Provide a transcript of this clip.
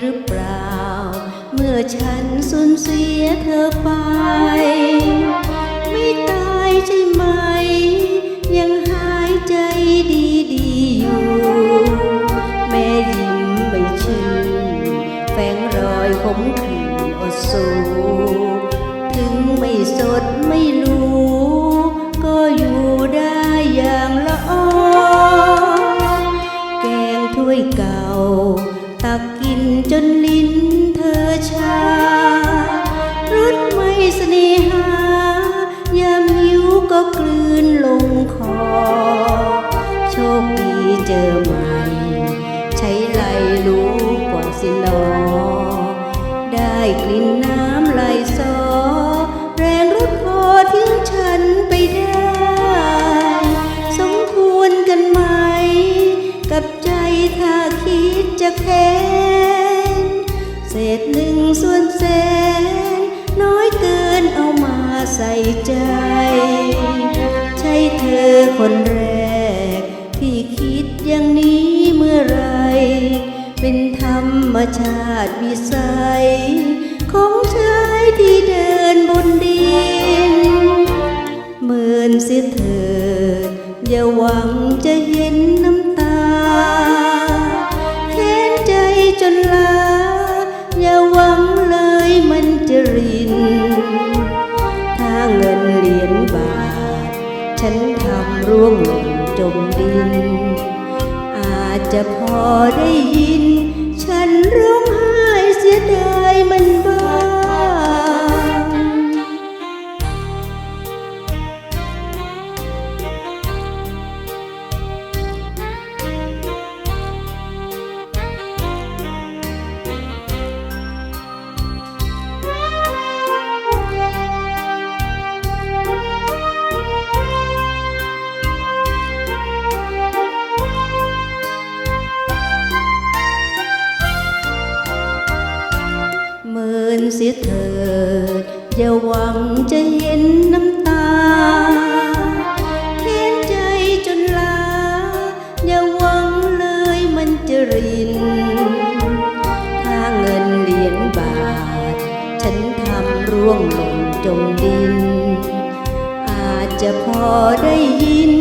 หรือเปล่า เมื่อฉันสูญเสียเธอไป ไม่ตายใช่ไหม ยังหายใจดีดีๆอยู่ แม่ยิ้มไม่ชื่นแฝงรอยขมขื่นอดสูถึงไม่สดไม่รู้ จนลิ้นเธอชารสไม่เสน่หายามหิวก็กลืนลงคอ โชคดีเจอใหม่ ใช้ไหลรู้กว่าสินอ ได้กลิ่นน้ำไหลซอ แรงรถพอทิ้งฉันไปได้ สมควรกันไหม กับใจถ้าคิดจะแค้ ใจ ใช่เธอคนแรก ที่คิดอย่างนี้เมื่อไร เป็นธรรมชาติวิสัย ของชายที่เดินบนดินเมินเสียเถิดอย่าหวังจะเห็น ฉันทำร่วงหล่นจมดิน อาจจะพอได้ยิน ฉันร้องไห้เสียดายมันบ้า นเสียเถิดอย่าหวังจะเห็นน้ำตาเค้นใจจนลา อย่าหวังเลยมันจะริน ถ้าเงินเหรียญบาท ฉันทำร่วงหล่นจมดิน อาจจะพอได้ยิน